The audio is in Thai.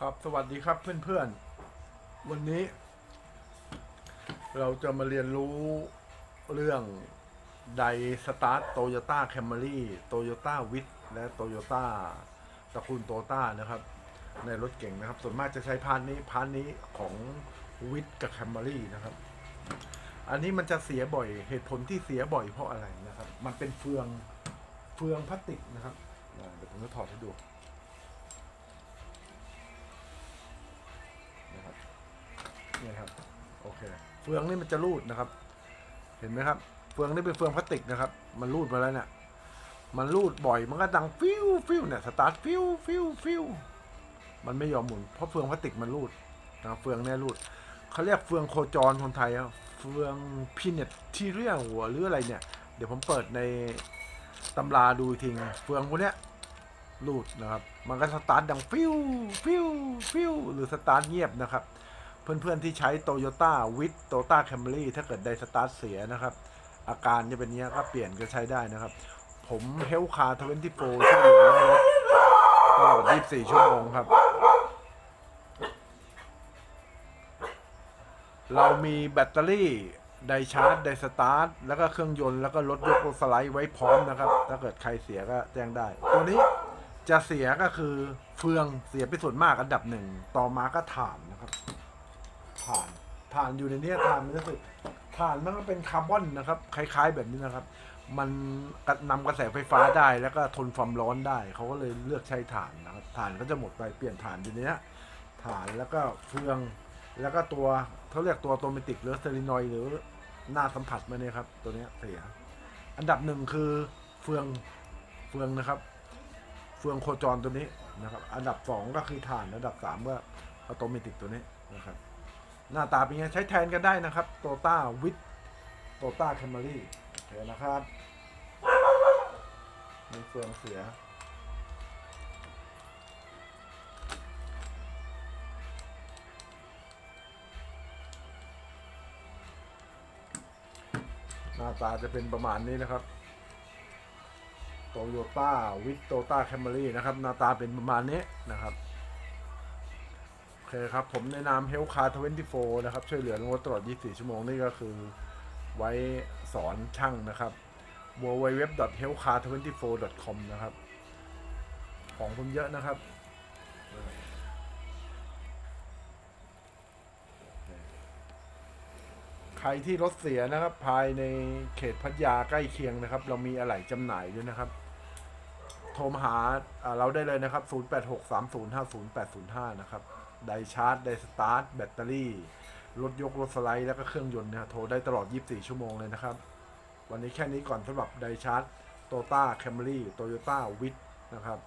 ครับสวัสดีครับเพื่อนๆ วันนี้ เราจะมาเรียนรู้เรื่องไดสตาร์ทโตโยต้าแคมรี่โตโยต้าวิทและโตโยต้าตระกูลโตต้านะครับ ในรถเก่งนะครับ ส่วนมากจะใช้พานนี้พานนี้ของวิทกับแคมรี่นะครับ อันนี้มันจะเสียบ่อยเหตุผลที่เสียบ่อยเพราะอะไรนะครับ มันเป็นเฟืองเฟืองพลาสติกนะครับเดี๋ยวผมจะถอดให้ดู นี่ครับ โอเค เฟืองนี่มันจะรูดนะครับ เห็นไหมครับ เฟืองนี่เป็นเฟืองพลาสติกนะครับ มันรูดมาแล้วเนี่ย มันรูดบ่อย มันก็ดังฟิวฟิวเนี่ย สตาร์ทฟิวฟิวฟิวมันไม่ยอมหมุน เพราะเฟืองพลาสติกมันรูดนะครับเฟืองเนี่ยรูด เขาเรียกเฟืองโคจรคนไทยอะเฟืองพินเนตที่เรียกหัวหรืออะไรเนี่ย เดี๋ยวผมเปิดในตำราดูทีนึงเฟืองพวกเนี้ยรูดนะครับ มันก็สตาร์ทดังฟิวฟิวฟิวหรือสตาร์ทเงียบนะครับ เพื่อนๆที่ใช้โตโยต้าวิทโตต้าแคมรี่ถ้าเกิดไดสตาร์ทเสียนะครับ อาการจะเป็นนี้ก็เปลี่ยนก็ใช้ได้นะครับ ผมเฮลคาร์ทเวนตี้โฟช่วยเหลือรถตลอด 24 ชั่วโมงครับ เรามีแบตเตอรี่ไดชาร์จไดสตาร์ทแล้วก็เครื่องยนต์แล้วก็รถยกรถสไลด์ไว้พร้อมนะครับ ถ้าเกิดใครเสียก็แจ้งได้ ตัวนี้จะเสียก็คือเฟืองเสียไปส่วนมากอันดับหนึ่ง ต่อมาก็ถ่านนะครับ ถ่าน ถ่านอยู่ในเนี้ยถ่านมันจะสึกถ่านมันก็เป็นคาร์บอนนะครับ คล้าย ๆ แบบนี้นะครับ มันกระนำกระแสไฟฟ้าได้แล้วก็ทนความร้อนได้ เขาก็เลยเลือกใช้ถ่านนะครับถ่านก็จะหมดไปเปลี่ยนถ่านอยู่ในเนี้ยถ่านแล้วก็เฟืองแล้วก็ตัวเขาเรียกตัวโตเมติกหรือสเซรินอยหรือหน้าสัมผัสมาเนี่ยครับ ตัวเนี้ยเสีย อันดับหนึ่งคือเฟืองเฟืองนะครับ เฟืองโคจรตัวนี้นะครับ อันดับสองก็คือถ่านอันดับสามก็ออโตเมติกตัวนี้นะครับ หน้าตาเป็นไงใช้แทนกันได้นะครับโตต้าวิทโตต้าแคมรี่โอเคนะครับมีเฟืองเสียหน้าตาจะเป็นประมาณนี้นะครับโตโยต้าวิทโตต้าแคมรี่นะครับ หน้าตาเป็นประมาณนี้นะครับ อเคครับ ผมในนาม Health Car 24 นะครับ ช่วยเหลือรถตลอด 24 ชั่วโมง นี่ก็คือไว้สอนช่างนะครับ www.healthcar24.com นะครับ ของผมเยอะนะครับ ใครที่รถเสียนะครับ ภายในเขตพัทยาใกล้เคียงนะครับ เรามีอะไหล่จำหน่ายด้วยนะครับ โทรมาหาอ่าเราได้เลยนะครับ 0863050805 นะครับ ไดชาร์จ ไดสตาร์ท แบตเตอรี่ รถยก รถสไลด์ แล้วก็เครื่องยนต์นะฮะโทรได้ตลอด 24 ชั่วโมงเลยนะครับ วันนี้แค่นี้ก่อนสำหรับไดชาร์จโตต้าแคมรี่โตโยต้าวิทนะครับ